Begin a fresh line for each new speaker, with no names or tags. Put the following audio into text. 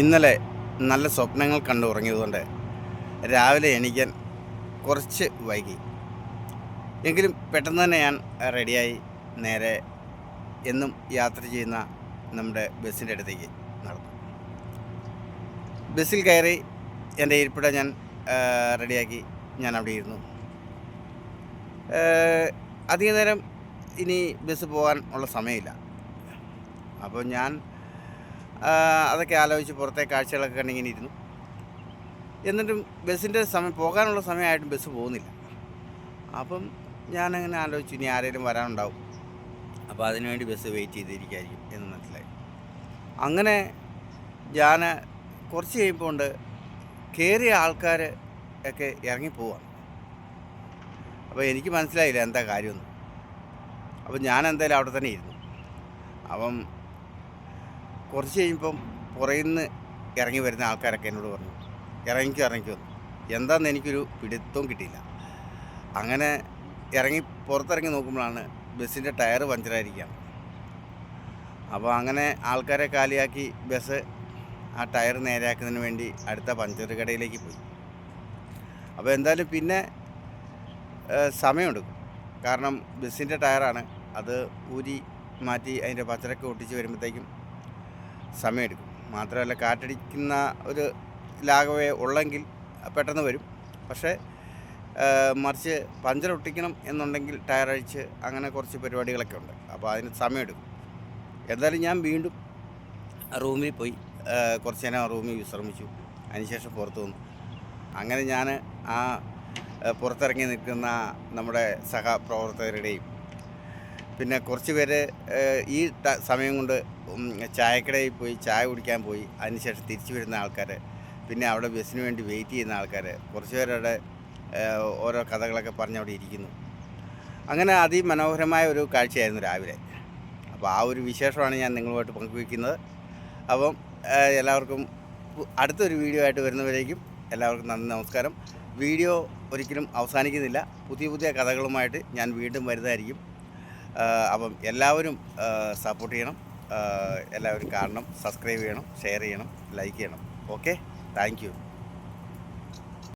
ഇന്നലെ നല്ല സ്വപ്നങ്ങൾ കണ്ടു ഉറങ്ങിയതുകൊണ്ട് രാവിലെ എണീക്കാൻ കുറച്ച് വൈകി. എങ്കിലും പെട്ടെന്ന് തന്നെ ഞാൻ റെഡിയായി നേരെ എന്നും യാത്ര ചെയ്യുന്ന നമ്മുടെ ബസ്സിന്റെ അടുത്തേക്ക് നടന്നു. ബസ്സിൽ കയറി എന്റെ ഇരിപ്പിടം ഞാൻ റെഡിയാക്കി ഞാൻ അവിടെ ഇരുന്നു. അധിക നേരം ഇനി ബസ് പോകാൻ ഉള്ള സമയമില്ല. അപ്പോൾ ഞാൻ അതൊക്കെ ആലോചിച്ച് പുറത്തെ കാഴ്ചകളൊക്കെ കണ്ടിങ്ങനെ ഇരുന്നു. എന്നിട്ടും ബസ്സിന്റെ സമയം പോകാനുള്ള സമയമായിട്ടും ബസ് പോകുന്നില്ല. അപ്പം ഞാനങ്ങനെ ആലോചിച്ചു ഇനി ആരെങ്കിലും വരാനുണ്ടാവും. അപ്പോൾ അതിനുവേണ്ടി ബസ് വെയിറ്റ് ചെയ്തിരിക്കായിരിക്കും എന്ന് മനസ്സിലായി. അങ്ങനെ ഞാൻ കുറച്ച് കഴിയുമ്പോൾ ഉണ്ട് കയറിയ ആൾക്കാർ ഒക്കെ ഇറങ്ങിപ്പോവാണ് അപ്പോൾ എനിക്ക് മനസ്സിലായില്ല എന്താ കാര്യമൊന്നും. അപ്പോൾ ഞാൻ എന്തായാലും അവിടെ തന്നെ ഇരുന്നു. അപ്പം കുറച്ച് കഴിയുമ്പം പുറയിൽ ഇറങ്ങി വരുന്ന ആൾക്കാരൊക്കെ എന്നോട് പറഞ്ഞു ഇറങ്ങിക്കോ ഇറങ്ങിക്കോ. എന്താണെന്ന് എനിക്കൊരു പിടുത്തവും കിട്ടിയില്ല. അങ്ങനെ ഇറങ്ങി പുറത്തിറങ്ങി നോക്കുമ്പോഴാണ് ബസ്സിന്റെ ടയർ പഞ്ചറായിരിക്കുകയാണ് അപ്പോൾ അങ്ങനെ ആൾക്കാരെ കാലിയാക്കി ബസ് ആ ടയർ നേരെയാക്കുന്നതിന് വേണ്ടി അടുത്ത പഞ്ചർ കടയിലേക്ക് പോയി. അപ്പോൾ എന്തായാലും പിന്നെ സമയമെടുക്കും. കാരണം ബസ്സിന്റെ ടയറാണ്. അത് ഊരി മാറ്റി അതിന്റെ പച്ചരൊക്കെ ഒട്ടിച്ച് വരുമ്പോഴത്തേക്കും സമയമെടുക്കും. മാത്രമല്ല കാറ്റടിക്കുന്ന ഒരു ലാഘവേ ഉള്ളെങ്കിൽ പെട്ടെന്ന് വരും. പക്ഷേ മറിച്ച് പഞ്ചർ ഒട്ടിക്കണം എന്നുണ്ടെങ്കിൽ ടയർ അഴിച്ച് അങ്ങനെ കുറച്ച് പരിപാടികളൊക്കെ ഉണ്ട്. അപ്പോൾ അതിന് സമയമെടുക്കും. എന്തായാലും ഞാൻ വീണ്ടും റൂമിൽ പോയി കുറച്ച് നേരം റൂമിൽ വിശ്രമിച്ചു. അതിനുശേഷം പുറത്തു വന്നു. അങ്ങനെ ഞാൻ ആ, പുറത്തിറങ്ങി നിൽക്കുന്ന നമ്മുടെ സഹപ്രവർത്തകരുടെയും പിന്നെ കുറച്ച് പേര് ഈ സമയം കൊണ്ട് ചായക്കടയിൽ പോയി ചായ കുടിക്കാൻ പോയി. അതിനുശേഷം തിരിച്ചു വരുന്ന ആൾക്കാർ പിന്നെ അവിടെ ബസ്സിന് വേണ്ടി വെയിറ്റ് ചെയ്യുന്ന ആൾക്കാർ കുറച്ച് പേരവിടെ ഓരോ കഥകളൊക്കെ പറഞ്ഞ് അവിടെ ഇരിക്കുന്നു. അങ്ങനെ അതിമനോഹരമായ ഒരു കാഴ്ചയായിരുന്നു രാവിലെ. അപ്പോൾ ആ ഒരു വിശേഷമാണ് ഞാൻ നിങ്ങളുമായിട്ട് പങ്കുവയ്ക്കുന്നത്. അപ്പം എല്ലാവർക്കും അടുത്തൊരു വീഡിയോ ആയിട്ട് വരുന്നവരേക്കും എല്ലാവർക്കും നന്ദി നമസ്കാരം. വീഡിയോ ഒരിക്കലും അവസാനിക്കുന്നില്ല. പുതിയ പുതിയ കഥകളുമായിട്ട് ഞാൻ വീണ്ടും വരുന്നതായിരിക്കും. അപ്പം എല്ലാവരും സപ്പോർട്ട് ചെയ്യണം. എല്ലാവരും കാണണം സബ്സ്ക്രൈബ് ചെയ്യണം ഷെയർ ചെയ്യണം ലൈക്ക് ചെയ്യണം. Okay thank